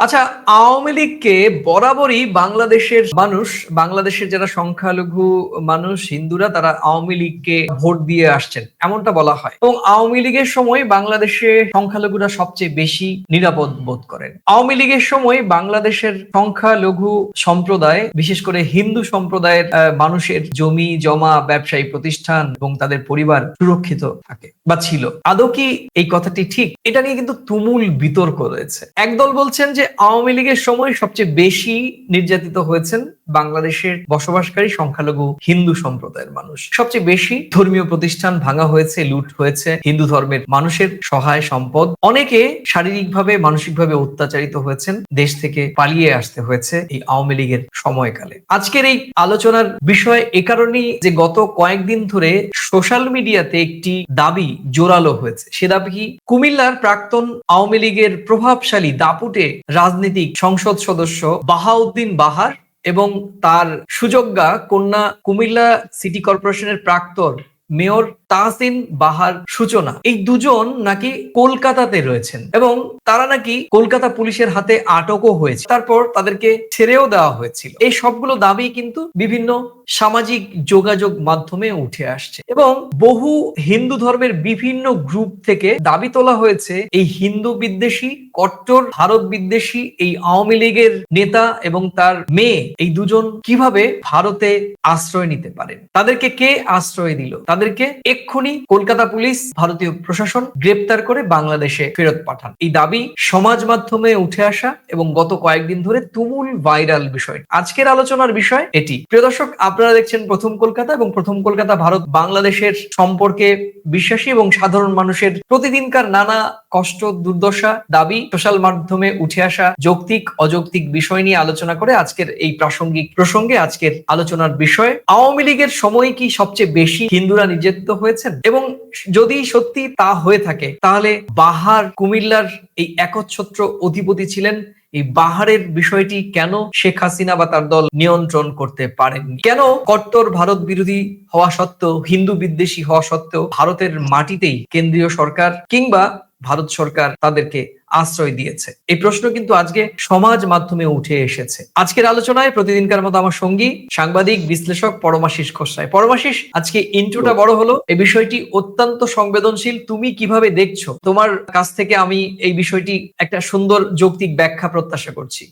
আচ্ছা আওয়ামী লীগকে বরাবরই বাংলাদেশের মানুষ, বাংলাদেশের যারা সংখ্যালঘু মানুষ, হিন্দুরা, তারা আওয়ামী লীগকে ভোট দিয়ে আসছেন, এমনটা বলা হয়। এবং আওয়ামী লীগের সময় বাংলাদেশে সংখ্যালঘুরা সবচেয়ে বেশি নিরাপদ বোধ করেন। আওয়ামী লীগের সময় বাংলাদেশের সংখ্যালঘু সম্প্রদায়, বিশেষ করে হিন্দু সম্প্রদায়ের মানুষের জমি, জমা, ব্যবসায়ী প্রতিষ্ঠান এবং তাদের পরিবার সুরক্ষিত থাকে বা ছিল। আদৌ কি এই কথাটি ঠিক? এটা নিয়ে কিন্তু তুমুল বিতর্ক রয়েছে। একদল বলছেন যে আওয়ামী লীগের সময় সবচেয়ে বেশি নির্যাতিত হয়েছেন বাংলাদেশের বসবাসকারী সংখ্যালঘু হিন্দু সম্প্রদায়ের মানুষ। সবচেয়ে বেশি ধর্মীয় প্রতিষ্ঠান ভাঙা হয়েছে, লুট হয়েছে হিন্দু ধর্মের মানুষের সহায় সম্পদ। অনেকে শারীরিকভাবে, মানসিকভাবে অত্যাচারিত হয়েছেন, দেশ থেকে পালিয়ে আসতে হয়েছে এই আওয়ামী লীগের সময়কালে। আজকের এই আলোচনার বিষয় এ কারণেই যে গত কয়েকদিন ধরে সোশ্যাল মিডিয়াতে একটি দাবি জোরালো হয়েছে। সে দাবি কুমিল্লার প্রাক্তন আওয়ামী লীগের প্রভাবশালী দাপুটে রাজনীতিক সংসদ সদস্য বাহাউদ্দিন বাহার এবং তার সুযোগ্যা কন্যা কুমিল্লা সিটি কর্পোরেশনের প্রাক্তন মেয়র তাহসিন বাহার সূচনা। এই দুজন নাকি কলকাতাতে রয়েছেন এবং তারা নাকি কলকাতা পুলিশের হাতে আটকও হয়েছে। তারপর তাদেরকে ছেড়েও দেওয়া হয়েছিল। এই সবগুলো দাবি কিন্তু বিভিন্ন সামাজিক যোগাযোগ মাধ্যমে উঠে আসছে এবং বহু হিন্দু ধর্মের বিভিন্ন গ্রুপ থেকে দাবি তোলা হয়েছে, এই হিন্দু বিদ্বেষী, কট্টর, ভারত বিদ্বেষী, এই আওয়ামী লীগের নেতা এবং তার মেয়ে, এই দুজন কীভাবে ভারতে আশ্রয় নিতে পারেন? তাদেরকে কে আশ্রয় দিল? তাদেরকে এক্ষুনি কলকাতা পুলিশ, ভারতীয় প্রশাসন গ্রেপ্তার করে বাংলাদেশে ফেরত পাঠান। এই দাবি সমাজ মাধ্যমে উঠে আসা এবং গত কয়েকদিন ধরে তুমুল ভাইরাল বিষয়। আজকের আলোচনার বিষয় এটি। প্রিয় দর্শক, আপনারা দেখছেন প্রথম কলকাতা এবং প্রথম কলকাতা ভারত বাংলাদেশের সম্পর্কে বিশ্বাসী এবং সাধারণ মানুষের প্রতিদিনকার নানা কষ্ট, দুর্দশা দাবি সোশ্যাল মাধ্যমে উঠে আসা যৌক্তিক, অযৌক্তিক বিষয় নিয়ে আলোচনা করে আজকের এই প্রাসঙ্গিক প্রসঙ্গে আজকের আলোচনার বিষয়, আওয়ামী লীগের সময় কি সবচেয়ে বেশি হিন্দুরা নির্যাতিত হয়েছেন? এবং যদি সত্যি তা হয়ে থাকে, তাহলে বাহার কুমিল্লার এই একচ্ছত্র অধিপতি ছিলেন। এই বাহারের বিষয়টি কেন শেখ হাসিনা বা তার দল নিয়ন্ত্রণ করতে পারেননি? কেন কট্টর ভারত বিরোধী হওয়া সত্ত্বেও, হিন্দু বিদ্বেষী হওয়া সত্ত্বেও ভারতের মাটিতেই কেন্দ্রীয় সরকার কিংবা ভারত সরকার তাদেরকে আশ্রয় দিয়েছে। এই প্রশ্ন কিন্তু আজকে সমাজ মাধ্যমে উঠে এসেছে। আজকের আলোচনায় প্রতিদিনকার মতো আমার সঙ্গী, সাংবাদিক, বিশ্লেষক পরমাশিস খোসায় পরমাশিস, আজকে ইন্ট্রোটা বড় হলো, এই বিষয়টি অত্যন্ত সংবেদনশীল। তুমি কীভাবে দেখছ? তোমার কাছ থেকে আমি এই বিষয়টি একটা সুন্দর যৌক্তিক ব্যাখ্যা প্রত্যাশা করছি।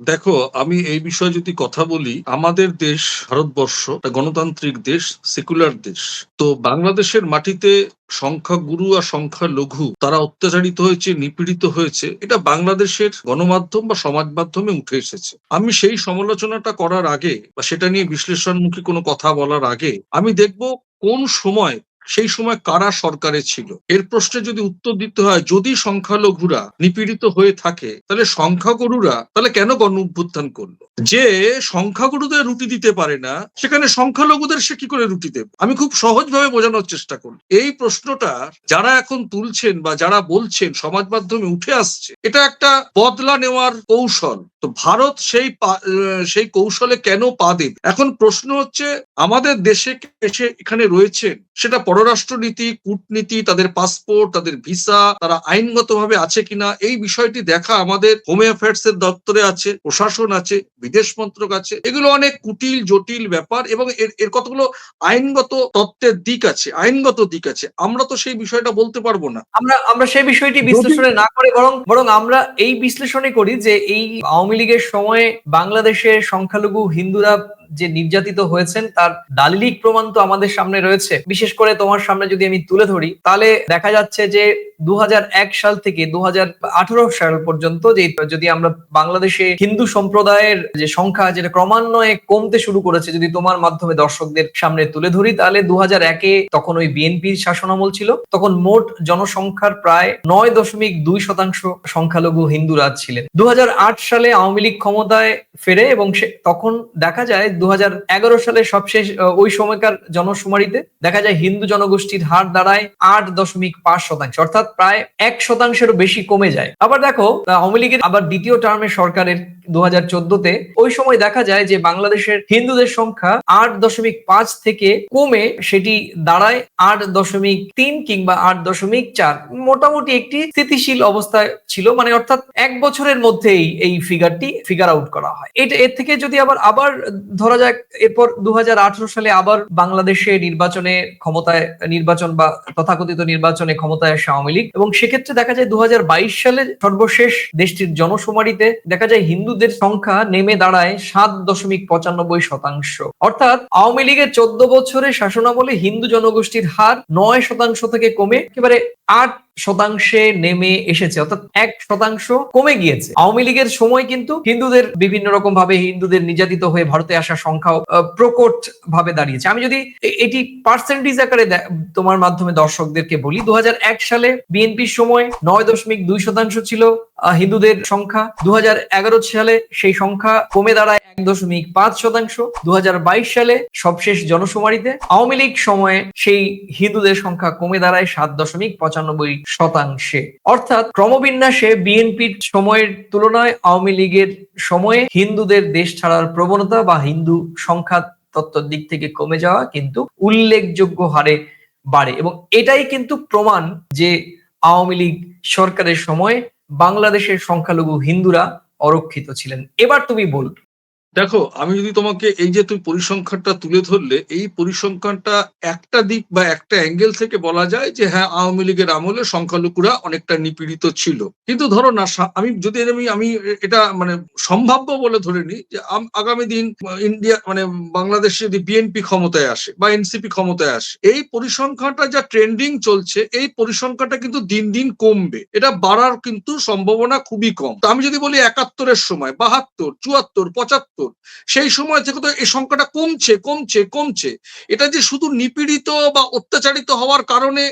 দেখো, আমি এই বিষয়ে যদি কথা বলি, আমাদের দেশ, ভারতবর্ষ গণতান্ত্রিক দেশ সেকুলার দেশ। তো বাংলাদেশের মাটিতে সংখ্যা গুরু আর সংখ্যালঘু তারা অত্যাচারিত হয়েছে, নিপীড়িত হয়েছে, এটা বাংলাদেশের গণমাধ্যম বা সমাজ মাধ্যমে উঠে এসেছে। আমি সেই সমালোচনাটা করার আগে, বা সেটা নিয়ে বিশ্লেষণমুখী কোনো কথা বলার আগে, আমি দেখব কোন সময় সেই সময় কারা সরকারে ছিল? এর প্রশ্নে যদি উত্তর দিতে হয়, যদি সংখ্যালঘুরা নিপীড়িত হয়ে থাকে, তাহলে সংখ্যাগুরুরা তাহলে কেন গণ অভ্যুত্থান করল? যে সংখ্যাগুরুদের রুটি দিতে পারে না, সেখানে সংখ্যালঘুদের সে কি করে রুটি দেবে? আমি খুব সহজভাবে বোঝানোর চেষ্টা করি। এই প্রশ্নটা যারা এখন তুলছেন বা যারা বলছেন, সমাজ মাধ্যমে উঠে আসছে, এটা একটা বদলা নেওয়ার কৌশল। তো ভারত সেই সেই কৌশলে কেন পা দেবে? এখন প্রশ্ন হচ্ছে, আমাদের দেশে এসে এখানে রয়েছেন, সেটা পররাষ্ট্রনীতি কূটনীতি তাদের পাসপোর্ট তাদের ভিসা তারা আইনগতভাবে আছে কিনা এই বিষয়টি দেখা আমাদের হোম অ্যাফেয়ার্স এর দপ্তরে আছে প্রশাসন আছে বিদেশ মন্ত্রক আছে এগুলো অনেক কুটিল জটিল ব্যাপার এবং এর এর কতগুলো আইনগত তত্ত্বের দিক আছে আইনগত দিক আছে আমরা তো সেই বিষয়টা বলতে পারব না। আমরা আমরা সেই বিষয়টি বিশ্লেষণে না করে বরং বরং আমরা এই বিশ্লেষণে করি যে এই আওয়ামী লীগের সময়ে বাংলাদেশের সংখ্যালঘু হিন্দুরা যে নির্যাতিত হয়েছেন, তার দালিলিক প্রমাণ তো আমাদের সামনে রয়েছে। বিশেষ করে তোমার সামনে যদি আমি তুলে ধরি, তাহলে দেখা যাচ্ছে যে দু হাজার এক সাল থেকে দু সাল পর্যন্ত যে যদি আমরা বাংলাদেশে হিন্দু সম্প্রদায়ের যে সংখ্যা, যেটা ক্রমান্বয়ে কমতে শুরু করেছে, যদি তোমার মাধ্যমে দর্শকদের সামনে তুলে ধরি, তাহলে দু একে তখন ওই বিএনপির শাসনামল ছিল। তখন মোট জনসংখ্যার প্রায় নয় দশমিক দুই শতাংশ সংখ্যালঘু হিন্দুরা ছিলেন। দু হাজার আট সালে আওয়ামী লীগ ক্ষমতায় ফেরে এবং তখন দেখা যায় দু হাজার এগারো সালে সবশেষ ওই সময়কার জনশুমারিতে দেখা যায় হিন্দু জনগোষ্ঠীর হার দাঁড়ায় আট দশমিক পাঁচ শতাংশ, অর্থাৎ প্রায় এক শতাংশেরও বেশি কমে যায়। আবার দেখো আওয়ামী লীগের আবার দ্বিতীয় টার্মে সরকারের দু চোদ্দতে, ওই সময় দেখা যায় যে বাংলাদেশের হিন্দুদের সংখ্যা আট দশমিক পাঁচ থেকে কমে সেটি দাঁড়ায় আট দশমিক তিন কিংবা আট দশমিক চার। মোটামুটি একটি স্থিতিশীল অবস্থায় ছিল মানে অর্থাৎ এক বছরের মধ্যেই এই ফিগারটি ফিগার আউট করা হয়। এটা, এর থেকে যদি আবার আবার ধরা যাক, এরপর দু হাজার আঠারো সালে আবার বাংলাদেশে নির্বাচনে ক্ষমতায়, নির্বাচন বা তথাকথিত নির্বাচনে ক্ষমতায় আসে আওয়ামী লীগ। এবং সেক্ষেত্রে দেখা যায় দু হাজার বাইশ সালে সর্বশেষ দেশটির জনশুমারিতে দেখা যায় হিন্দুদের সংখ্যা নেমে দাঁড়ায় সাত দশমিক পঁচানব্বই শতাংশ। অর্থাৎ আওয়ামী লীগের চোদ্দ বছরের শাসনামলে হিন্দু জনগোষ্ঠীর হার নয় শতাংশ থেকে কমে একেবারে আট শতাংশে নেমে এসেছে, অর্থাৎ এক শতাংশ কমে গিয়েছে। আওয়ামী লীগের সময় কিন্তু হিন্দুদের বিভিন্ন রকম ভাবে হিন্দুদের নির্যাতিত হয়ে ভারতে আসার সংখ্যাও প্রকট ভাবে দাঁড়িয়েছে। আমি যদি এটি পার্সেন্টেজ আকারে তোমার মাধ্যমে দর্শকদেরকে বলি দু সালে বিএনপির সময় নয় দশমিক দুই শতাংশ ছিল হিন্দুদের সংখ্যা। দু হাজার এগারো সালে সেই সংখ্যা কমে দাঁড়ায় এক দশমিক পাঁচ শতাংশ। দু হাজার বাইশ সালে সবশেষ জনশুমারিতে আওয়ামী লীগ সময়ে সেই হিন্দুদের সংখ্যা কমে দাঁড়ায় সাত দশমিক পঁচানব্বই শতাংশে। অর্থাৎ ক্রমবিন্যাসে বিএনপির সময়ের তুলনায় আওয়ামী লীগের সময়ে হিন্দুদের দেশ ছাড়ার প্রবণতা বা হিন্দু সংখ্যা তত্ত্বর দিক থেকে কমে যাওয়া কিন্তু উল্লেখযোগ্য হারে বাড়ে। এবং এটাই কিন্তু প্রমাণ যে আওয়ামী লীগ সরকারের সময় বাংলাদেশের সংখ্যালঘু হিন্দুরা অরক্ষিত ছিলেন। এবার তুমি বল দেখো, আমি যদি তোমাকে এই যে তুমি পরিসংখ্যানটা তুলে ধরলে, এই পরিসংখ্যানটা একটা দিক বা একটা অ্যাঙ্গেল থেকে বলা যায় যে হ্যাঁ আওয়ামী লীগের আমলে সংখ্যালঘুরা অনেকটা নিপীড়িত ছিল। কিন্তু ধরো না আমি যদি আমি আমি এটা মানে সম্ভাব্য বলে ধরে নিই যে আগামী দিন ইন্ডিয়া মানে বাংলাদেশে যদি বিএনপি ক্ষমতায় আসে বা এনসিপি ক্ষমতায় আসে, এই পরিসংখ্যানটা যা ট্রেন্ডিং চলছে, এই পরিসংখ্যানটা কিন্তু দিন দিন কমবে। এটা বাড়ার কিন্তু সম্ভাবনা খুবই কম। তো আমি যদি বলি একাত্তরের সময়, বাহাত্তর, চুয়াত্তর, পঁচাত্তর সেই সময় থেকে তো এই সংখ্যাটা কমছে কমছে কমছে। এটা যে শুধু নিপীড়িত বা অত্যাচারিত হওয়ার কারণে,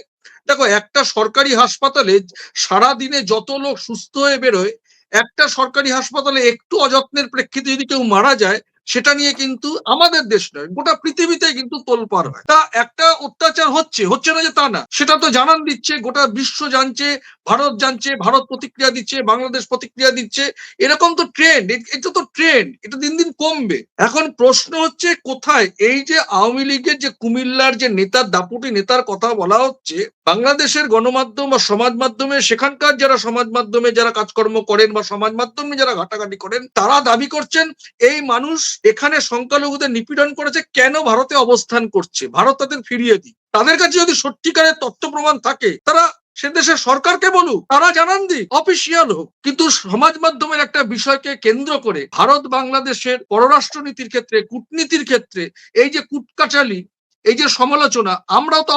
দেখো একটা সরকারি হাসপাতালে সারা দিনে যত লোক সুস্থ হয়ে বেরোয়, একটা সরকারি হাসপাতালে একটু অযত্নের প্রেক্ষিতে যদি কেউ মারা যায় সেটা নিয়ে কিন্তু আমাদের দেশ নয়, গোটা পৃথিবীতে কিন্তু তোলপাড় হয়। তা একটা অত্যাচার হচ্ছে হচ্ছে না যে তা না। সেটা তো জানান দিচ্ছে, গোটা বিশ্ব জানছে, ভারত জানছে, ভারত প্রতিক্রিয়া দিচ্ছে, বাংলাদেশ প্রতিক্রিয়া দিচ্ছে। এরকম তো ট্রেন্ড এটা তো ট্রেন্ড এটা দিন দিন কমবে। এখন প্রশ্ন হচ্ছে কোথায়? এই যে আওয়ামী লীগের যে কুমিল্লার যে নেতার দাপুটি নেতার কথা বলা হচ্ছে, বাংলাদেশের গণমাধ্যম বা সমাজ মাধ্যমে, সেখানকার যারা সমাজ মাধ্যমে যারা কাজকর্ম করেন বা সমাজ মাধ্যমে যারা ঘাটাঘাটি করেন, তারা দাবি করছেন, এই মানুষ এখানে সংখ্যালঘুদের নিপীড়ন করেছে কেন ভারতে অবস্থান করছে? ভারত তাদের ফিরিয়ে দিই তাদের কাছে যদি সত্যিকারের তথ্য প্রমাণ থাকে, তারা সে দেশের সরকারকে বলুক, তারা জানান দিক অফিসিয়াল হোক। কিন্তু সমাজ মাধ্যমের একটা বিষয়কে কেন্দ্র করে ভারত বাংলাদেশের পররাষ্ট্রনীতির ক্ষেত্রে, কূটনীতির ক্ষেত্রে, এই যে কুটকাচালি এই যে সমালোচনা, আমরাও তো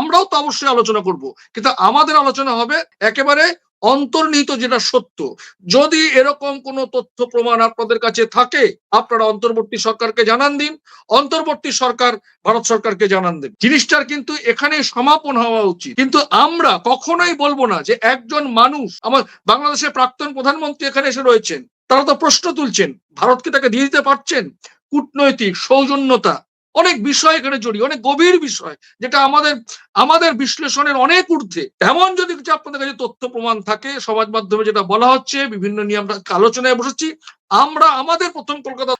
আমরাও তো অবশ্যই আলোচনা করব। কিন্তু আমাদের আলোচনা হবে একেবারে অন্তর্নিহিত যেটা সত্য। যদি এরকম কোনো তথ্য প্রমাণ আপনাদের কাছে থাকে, আপনারা অন্তর্বর্তী সরকারকে জানান দিন। অন্তর্বর্তী সরকার ভারত সরকারকে জানান দিন। জিনিসটার কিন্তু এখানে সমাপন হওয়া উচিত। কিন্তু আমরা কখনোই বলব না যে একজন মানুষ, আমার বাংলাদেশের প্রাক্তন প্রধানমন্ত্রী এখানে এসে রয়েছেন, তারা তো প্রশ্ন তুলছেন ভারতকে তাকে দিয়ে দিতে পারছেন? কূটনৈতিক সৌজন্যতা অনেক বিষয় এখানে জড়িয়ে, অনেক গভীর বিষয়, যেটা আমাদের আমাদের বিশ্লেষণের অনেক ঊর্ধ্বে। এমন যদি কিছু আপনাদের কাছে তথ্য প্রমাণ থাকে, সমাজ মাধ্যমে যেটা বলা হচ্ছে, বিভিন্ন নিয়ে আমরা আলোচনায় বসেছি, আমরা, আমাদের প্রথম কলকাতা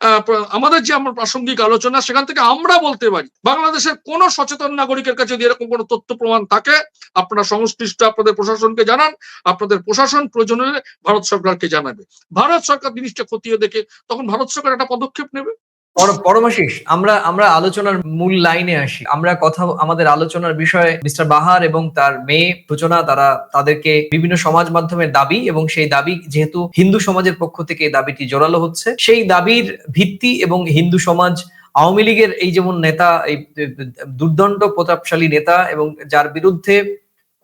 আমাদের যে আমরা প্রাসঙ্গিক আলোচনা, সেখান থেকে আমরা বলতে পারি, বাংলাদেশের কোন সচেতন নাগরিকের কাছে যদি এরকম কোনো তথ্য প্রমাণ থাকে, আপনারা সংশ্লিষ্ট আপনাদের প্রশাসনকে জানান, আপনাদের প্রশাসন প্রয়োজন ভারত সরকারকে জানাবে। ভারত সরকার জিনিসটা খতিয়ে দেখে, তখন ভারত সরকার একটা পদক্ষেপ নেবে। পরমাশিস আমরা আমরা আলোচনার মূল লাইনে আসি। আমরা কথা, আমাদের আলোচনার বিষয়ে মিস্টার বাহার এবং তার মেয়ে সূচনা, তারা তাদেরকে বিভিন্ন সমাজ মাধ্যমের দাবি এবং সেই দাবি যেহেতু হিন্দু সমাজের পক্ষ থেকে দাবিটি জোরালো হচ্ছে, সেই দাবির ভিত্তি এবং হিন্দু সমাজ, আওয়ামী লীগের এই যেমন নেতা, এই দুর্দণ্ড প্রতাপশালী নেতা এবং যার বিরুদ্ধে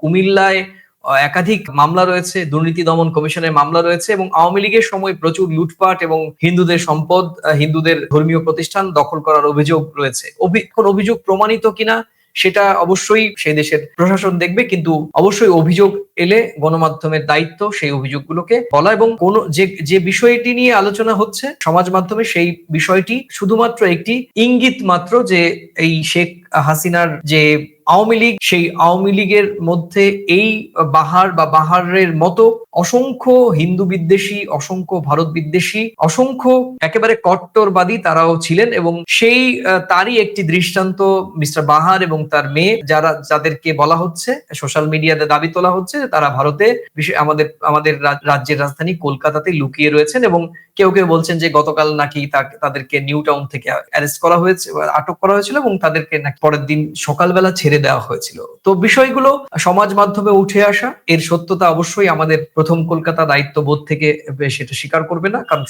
কুমিল্লায় একাধিক মামলা রয়েছে, দুর্নীতি দমন কমিশনের মামলা রয়েছে এবং আওয়ামী লীগের সময় প্রচুর লুটপাট এবং হিন্দুদের সম্পদ হিন্দুদের ধর্মীয় প্রতিষ্ঠান দখল করার অভিযোগ রয়েছে। অভি- অভিযোগ প্রমাণিত কিনা সেটা অবশ্যই সেই দেশের প্রশাসন দেখবে, কিন্তু অবশ্যই অভিযোগ এলে গণমাধ্যমের দায়িত্ব সেই অভিযোগগুলোকে বলা এবং কোন, যে যে বিষয়টি নিয়ে আলোচনা হচ্ছে সমাজ মাধ্যমে সেই বিষয়টি শুধুমাত্র একটি ইঙ্গিত মাত্র যে এই শেখ হাসিনার যে আওয়ামী লীগ, সেই আওয়ামী লীগের মধ্যে এই বাহার বা বাহারের মতো অসংখ্য হিন্দু বিদ্বেষী, অসংখ্য ভারত বিদ্বেষী, অসংখ্য একেবারে কট্টরবাদী তারাও ছিলেন এবং সেই তারই একটি দৃষ্টান্ত মিস্টার বাহার এবং তার মেয়ে যারা, যাদেরকে বলা হচ্ছে, সোশ্যাল মিডিয়াতে দাবি তোলা হচ্ছে তারা ভারতে আমাদের আমাদের রাজ- রাজ্যের রাজধানী কলকাতাতে লুকিয়ে রয়েছেন এবং কেউ কেউ বলছেন যে গতকাল নাকি তাদেরকে নিউ টাউন থেকে অ্যারেস্ট করা হয়েছে আটক করা হয়েছিল এবং তাদেরকে নাকি পরের দিন সকালবেলা ছেড়ে দেওয়া হয়েছিল। তো বিষয়গুলো সমাজ মাধ্যমে উঠে আসা, এর সত্যতা অবশ্যই আমাদের প্রথম কলকাতা দায়িত্ববোধ থেকে সেটা স্বীকার করবে না, কারণ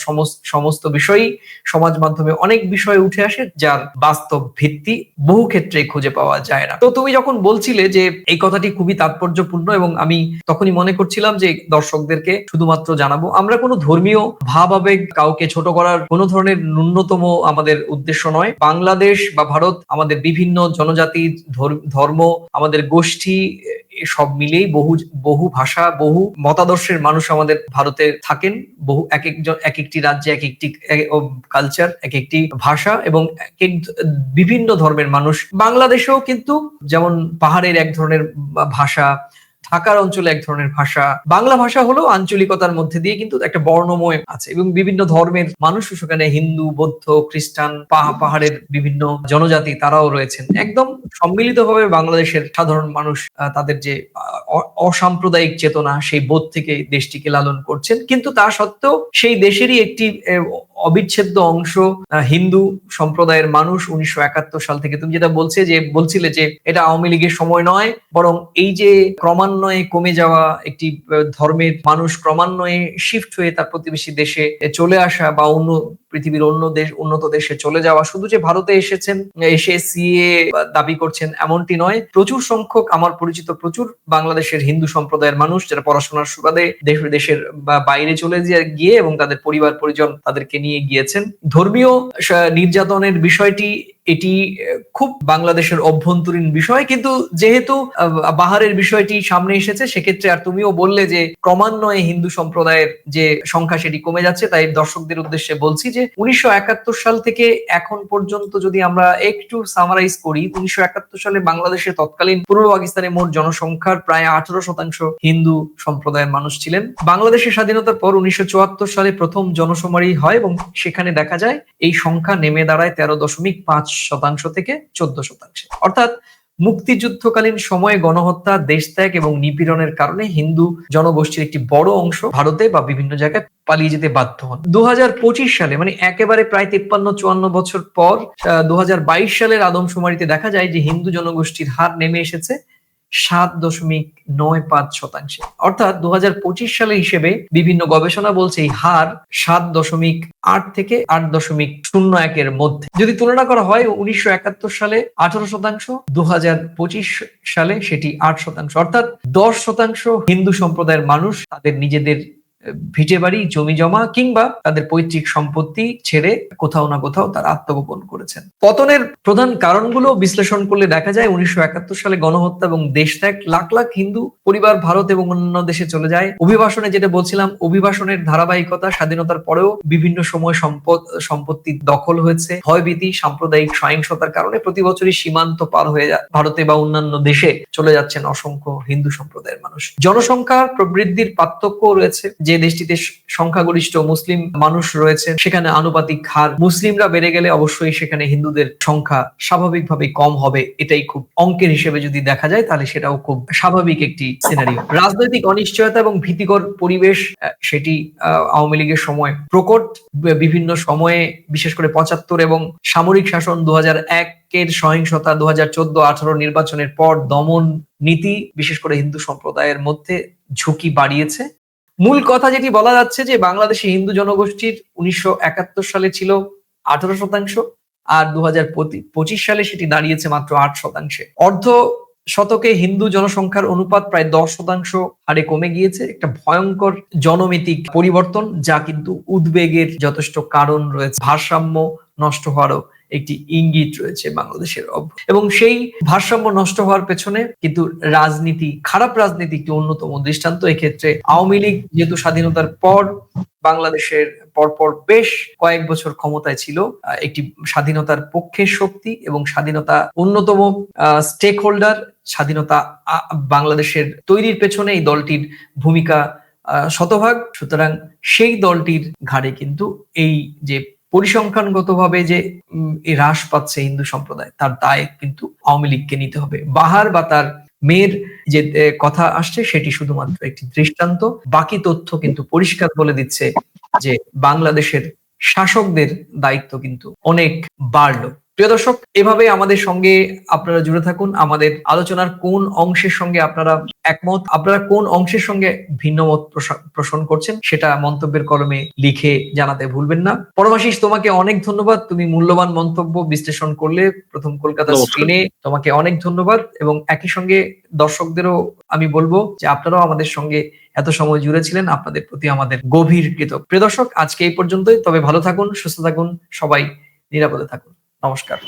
সমস্ত বিষয়ই সমাজ মাধ্যমে অনেক বিষয় উঠে আসে যার বাস্তব ভিত্তি বহু ক্ষেত্রে খুঁজে পাওয়া যায় না। তো তুমি যখন বলছিলে যে এই কথাটি খুবই তাৎপর্যপূর্ণ এবং আমি তখনই মনে করছিলাম যে দর্শকদেরকে শুধুমাত্র জানাব, আমরা কোনো ধর্মীয় ভাব আবেগ কাউকে ছোট করার কোনো ধরনের ন্যূনতম আমাদের উদ্দেশ্য নয়। বাংলাদেশ বা ভারত আমাদের বিভিন্ন জনজাতি, ধর- ধর্ম, আমাদের গোষ্ঠী সব মিলেই বহু বহু ভাষা, বহু মতাদর্শের মানুষ আমাদের ভারতে থাকেন। বহু এক একজন এক একটি রাজ্যে এক একটি কালচার এক একটি ভাষা এবং এক এক বিভিন্ন ধর্মের মানুষ। বাংলাদেশেও কিন্তু যেমন পাহাড়ের এক ধরনের ভাষা ঢাকার অঞ্চলে এক ধরনের ভাষা। বাংলা ভাষা হলো আঞ্চলিকতার মধ্যে দিয়ে কিন্তু একটা বর্ণময় আছে এবং বিভিন্ন ধর্মের মানুষ সেখানে হিন্দু, বৌদ্ধ, খ্রিস্টান, পাহা- পাহাড়ের বিভিন্ন জনজাতি তারাও রয়েছেন। একদম সম্মিলিতভাবে বাংলাদেশের সাধারণ মানুষ তাদের যে অসাম্প্রদায়িক চেতনা, সেই বোধ থেকে দেশটিকে লালন করছেন। কিন্তু তা সত্ত্বেও সেই দেশেরই একটি অবিচ্ছেদ্য অংশ হিন্দু সম্প্রদায়ের মানুষ উনিশশো একাত্তর সাল থেকে। তুমি যেটা বলছে যে, বলছিলে যে, এটা আওয়ামী লীগের সময় নয়, বরং এই যে ক্রমান্বয়ে কমে যাওয়া একটি ধর্মের মানুষ ক্রমান্বয়ে শিফট হয়ে তার প্রতিবেশী দেশে চলে আসা বা অন্য পৃথিবীর অন্য দেশ, উন্নত দেশে চলে যাওয়া, শুধু যে ভারতে এসেছেন, এসে সিএ দাবি করছেন এমনটি নয়, প্রচুর সংখ্যক আমার পরিচিত প্রচুর বাংলাদেশের হিন্দু সম্প্রদায়ের মানুষ যারা পড়াশোনার সুবাদে দেশ, দেশের বাইরে চলে গিয়ে এবং তাদের পরিবার পরিজন তাদেরকে নিয়ে গিয়েছেন। ধর্মীয় নির্যাতনের বিষয়টি এটি খুব বাংলাদেশের অভ্যন্তরীণ বিষয়। কিন্তু যেহেতু বাহারের বিষয়টি সামনে এসেছে, সেক্ষেত্রে আর তুমিও বললে যে ক্রমান্বয়ে হিন্দু সম্প্রদায়ের যে সংখ্যা সেটি কমে যাচ্ছে, তাই দর্শকদের উদ্দেশ্যে বলছি যে উনিশশো একাত্তর সাল থেকে এখন পর্যন্ত যদি আমরা একটু সামারাইজ করি, উনিশশো একাত্তর সালে বাংলাদেশের তৎকালীন পূর্ব পাকিস্তানে মোট জনসংখ্যার প্রায় আঠারো শতাংশ হিন্দু সম্প্রদায়ের মানুষ ছিলেন। বাংলাদেশের স্বাধীনতার পর উনিশশো চুয়াত্তর সালে প্রথম জনসমারি হয় এবং সেখানে দেখা যায়, এই সংখ্যা নেমে দাঁড়ায় তেরো দশমিক পাঁচ শতাংশ থেকে চোদ্দ শতাংশে। অর্থাৎ মুক্তিযুদ্ধকালীন সময়ে গণহত্যা, দেশত্যাগ এবং নিপীড়নের কারণে হিন্দু জনগোষ্ঠীর একটি বড় অংশ ভারতে বা বিভিন্ন জায়গায় পালিয়ে যেতে বাধ্য হন। দু হাজার পঁচিশ সালে মানে একেবারে প্রায় তিপ্পান্ন, চুয়ান্ন বছর পর দু হাজার বাইশ সালের আদমশুমারিতে দেখা যায় যে হিন্দু জনগোষ্ঠীর হার নেমে এসেছে সাত দশমিক নয় পাঁচ শতাংশে। অর্থাৎ দু সালে হিসেবে বিভিন্ন গবেষণা বলছে এই হার সাত দশমিক আট থেকে আট দশমিক শূন্য একের মধ্যে। যদি তুলনা করা হয়, উনিশশো একাত্তর সালে আঠারো শতাংশ দু হাজার পঁচিশ সালে সেটি আট শতাংশ। অর্থাৎ দশ শতাংশ হিন্দু সম্প্রদায়ের মানুষ তাদের নিজেদের ভিটে বাড়ি, জমি জমা কিংবা তাদের পৈতৃক সম্পত্তি ছেড়ে কোথাও না কোথাও তারা আত্মগোপন করেছেন। পতনের প্রধান কারণগুলো বিশ্লেষণ করলে দেখা যায় উনিশশো একাত্তর সালে গণহত্যা এবং দেশত্যাগ, লাখ লাখ হিন্দু পরিবার ভারত এবং অন্যান্য দেশে চলে যায়। অভিবাসনে যেটা বলছিলাম, অভিবাসনের ধারাবাহিকতা স্বাধীনতার পরেও বিভিন্ন সময় সম্পদ, সম্পত্তি দখল হয়েছে। ভয়ভীতি, সাম্প্রদায়িক সহিংসতার কারণে প্রতি বছরই সীমান্ত পার হয়ে ভারতে বা অন্যান্য দেশে চলে যাচ্ছেন অসংখ্য হিন্দু সম্প্রদায়ের মানুষ। জনসংখ্যার প্রবৃদ্ধির পার্থক্য রয়েছে। যে দেশটিতে সংখ্যাগরিষ্ঠ মুসলিম মানুষ রয়েছে সেখানে আনুপাতিক হার মুসলিমরা বেড়ে গেলে অবশ্যই সেখানে হিন্দুদের সংখ্যা স্বাভাবিকভাবে কম হবে, এটাই খুব অঙ্কের হিসেবে যদি দেখা যায়, তাহলে সেটাও খুব স্বাভাবিক একটি সিনারিও রাজনৈতিক অনিশ্চয়তা এবং ভীতিকর পরিবেশ সেটি আওয়ামী লীগের সময় প্রকট। বিভিন্ন সময়ে, বিশেষ করে পঁচাত্তর এবং সামরিক শাসন দু এক এর সহিংসতা দু হাজার চোদ্দ আঠারো নির্বাচনের পর দমন নীতি, বিশেষ করে হিন্দু সম্প্রদায়ের মধ্যে ঝুঁকি বাড়িয়েছে। মূল কথা যেটি বলা যাচ্ছে যে বাংলাদেশে হিন্দু জনগোষ্ঠীর উনিশশো একাত্তর সালে ছিল আঠারো শতাংশ আর দু হাজার পঁচিশ সালে সেটি দাঁড়িয়েছে মাত্র আট শতাংশে। অর্ধ শতকে হিন্দু জনসংখ্যার অনুপাত প্রায় দশ শতাংশ হারে কমে গিয়েছে। একটা ভয়ঙ্কর জনমিতিক পরিবর্তন যা কিন্তু উদ্বেগের যথেষ্ট কারণ রয়েছে। ভারসাম্য নষ্ট হওয়ারও একটি ইঙ্গিত রয়েছে বাংলাদেশের এবং সেই ভারসাম্য নষ্ট হওয়ার পেছনে কিন্তু রাজনীতি, খারাপ রাজনীতি একটি অন্যতম দৃষ্টান্ত। এক্ষেত্রে আওয়ামী লীগ যেহেতু স্বাধীনতার পর বাংলাদেশের পরপর বেশ কয়েক বছর ক্ষমতায় ছিল একটি স্বাধীনতার পক্ষের শক্তি এবং স্বাধীনতা অন্যতম স্টেক হোল্ডার স্বাধীনতা বাংলাদেশের তৈরির পেছনে এই দলটির ভূমিকা শতভাগ। সুতরাং সেই দলটির ঘাড়ে কিন্তু এই যে পরিসংখ্যানগতভাবে যে হ্রাস পাচ্ছে হিন্দু সম্প্রদায়, তার দায় কিন্তু আওয়ামী লীগকে নিতে হবে। বাহার বা তার মেয়ের যে কথা আসছে, সেটি শুধুমাত্র একটি দৃষ্টান্ত। বাকি তথ্য কিন্তু পরিষ্কার বলে দিচ্ছে যে, বাংলাদেশের শাসকদের দায়িত্ব কিন্তু অনেক বাড়লো। প্রিয় দর্শক এভাবে আমাদের সঙ্গে আপনারা জুড়ে থাকুন। আমাদের আলোচনার কোন অংশের সঙ্গে আপনারা একমত? আপনারা কোন অংশের সঙ্গে ভিন্ন মত পোষণ করছেন? সেটা মন্তব্যের কলমে লিখে জানাতে ভুলবেন না। পরমাশিস তোমাকে অনেক ধন্যবাদ। তুমি মূল্যবান মন্তব্য বিশ্লেষণ করলে প্রথম কলকাতা। স্ক্রিনে তোমাকে অনেক ধন্যবাদ। এবং একই সঙ্গে দর্শকদেরও আমি বলব যে আপনারাও আমাদের সঙ্গে এত সময় জুড়ে ছিলেন। আপনাদের প্রতি আমাদের গভীর কৃতজ্ঞ প্রিয় দর্শক আজকে এই পর্যন্তই। তবে ভালো থাকুন সুস্থ থাকুন সবাই নিরাপদে থাকুন। নমস্কার।